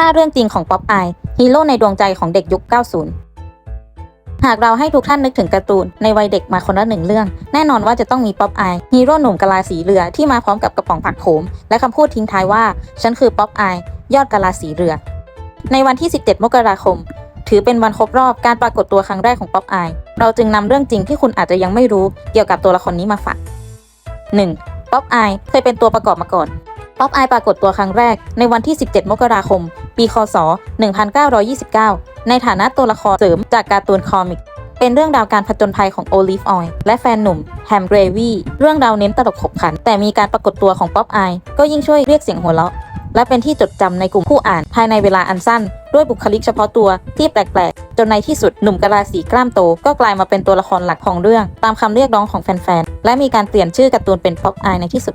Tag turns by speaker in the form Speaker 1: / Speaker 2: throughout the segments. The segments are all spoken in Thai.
Speaker 1: 5 เรื่องจริงของป๊อปอายฮีโร่ในดวงใจของเด็กยุค 90 หากเราให้ทุกท่านนึกถึงการ์ตูนในวัยเด็กมาคนละหนึ่งเรื่อง แน่นอนว่าจะต้องมีป๊อปอายฮีโร่หนุ่มกะลาสีเรือที่มาพร้อมกับกระป๋องผักโขม และคำพูดทิ้งท้ายว่า ฉันคือป๊อปอายยอดกะลาสีเรือ ในวันที่ 17 มกราคม ถือเป็นวันครบรอบการปรากฏตัวครั้งแรกของป๊อปอายเราจึงนำเรื่องจริงที่คุณอาจจะยังไม่รู้เกี่ยวกับตัวละครนี้มาฝาก 1. ป๊อปอายเคยเป็นตัวประกอบมาก่อน ป๊อปอายปรากฏตัวครั้งแรกในวันที่ 17 มกราคม ปี คศ 1929 ในฐานะตัวละครเสริมจากการ์ตูนคอมิก เป็นเรื่องราวการผจญภัยของโอลิฟออยล์และแฟนหนุ่มแฮมเกรวีเรื่องราวเน้นตลกขบขัน แต่มีการปรากฏตัวของป๊อปอายก็ยิ่งช่วยเรียกเสียงหัวเราะ และเป็นที่จดจำในกลุ่มผู้อ่านภายในเวลาอันสั้น ด้วยบุคลิกเฉพาะตัวที่แปลกๆ จนในที่สุดหนุ่มกะลาสีกล้ามโตก็กลายมาเป็นตัวละครหลักของเรื่อง ตามคำเรียกร้องของแฟนๆและมีการเปลี่ยนชื่อการ์ตูนเป็นป๊อปอายในที่สุด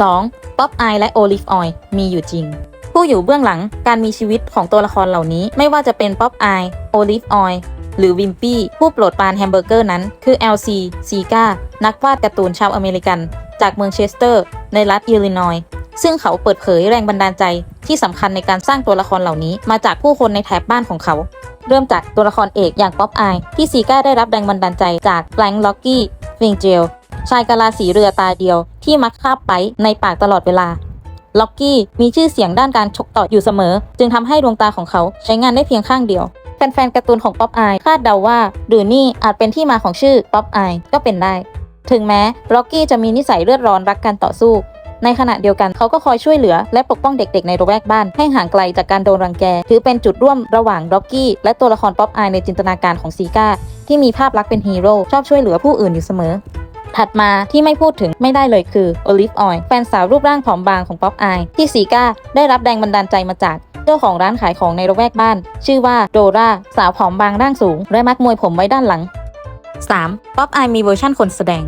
Speaker 1: 2. ป๊อปอายและโอลิฟออยล์มีอยู่จริง ผู้อยู่เบื้องหลังการมีชีวิตของตัวละครเหล่านี้ ไม่ว่าจะเป็นป๊อปอายโอลิฟออยล์หรือวิมปี้ ผู้โปรดปานแฮมเบอร์เกอร์นั้น คือ LC ซีกานักวาดการ์ตูนชาวอเมริกัน จากเมืองเชสเตอร์ ในรัฐอิลลินอยส์ซึ่งเขาเปิดเผยแรงบันดาลใจที่สำคัญในการสร้างตัวละครเหล่านี้มาจากผู้คนในแถบบ้านของเขา เริ่มจากตัวละครเอกอย่างป๊อปอายที่ซีก้าได้รับแรงบันดาลใจจากแบงค์ล็อกกี้วิงเจล ชายกะลาสีเรือตาเดียวที่มักคาบไปในปากตลอดเวลา ล็อกกี้มีชื่อเสียงด้านการชกต่อยอยู่เสมอ จึงทำให้ดวงตาของเขาใช้งานได้เพียงข้างเดียว แฟนๆการ์ตูนของป๊อปอายคาดเดาว่าหรือนี่อาจเป็นที่มาของชื่อป๊อปอายก็เป็นได้ ถึงแม้ล็อกกี้จะมีนิสัยเลือดร้อนรักการต่อสู้ ในขณะเดียวกันเขาก็คอยช่วยเหลือและปกป้องเด็กๆ ในระแวกบ้านให้ห่างไกลจากการโดนรังแก ถือเป็นจุดร่วมระหว่างล็อกกี้และตัวละครป๊อปอายในจินตนาการของซีก้าที่มีภาพลักษณ์เป็นฮีโร่ชอบช่วยเหลือผู้อื่นอยู่เสมอ ถัดมาที่ไม่พูดถึงไม่ได้เลยคือโอลิฟออยล์แฟนสาวรูปร่างผอมบางของป๊อปอายที่ซีก้าได้รับแรงบันดาลใจมาจากเจ้าของร้านขายของในระแวกบ้าน ชื่อว่าโดราสาวผอมบางร่างสูงและมัดมวยผมไว้ด้านหลัง 3. ป๊อปอายมีเวอร์ชั่นคนแสดง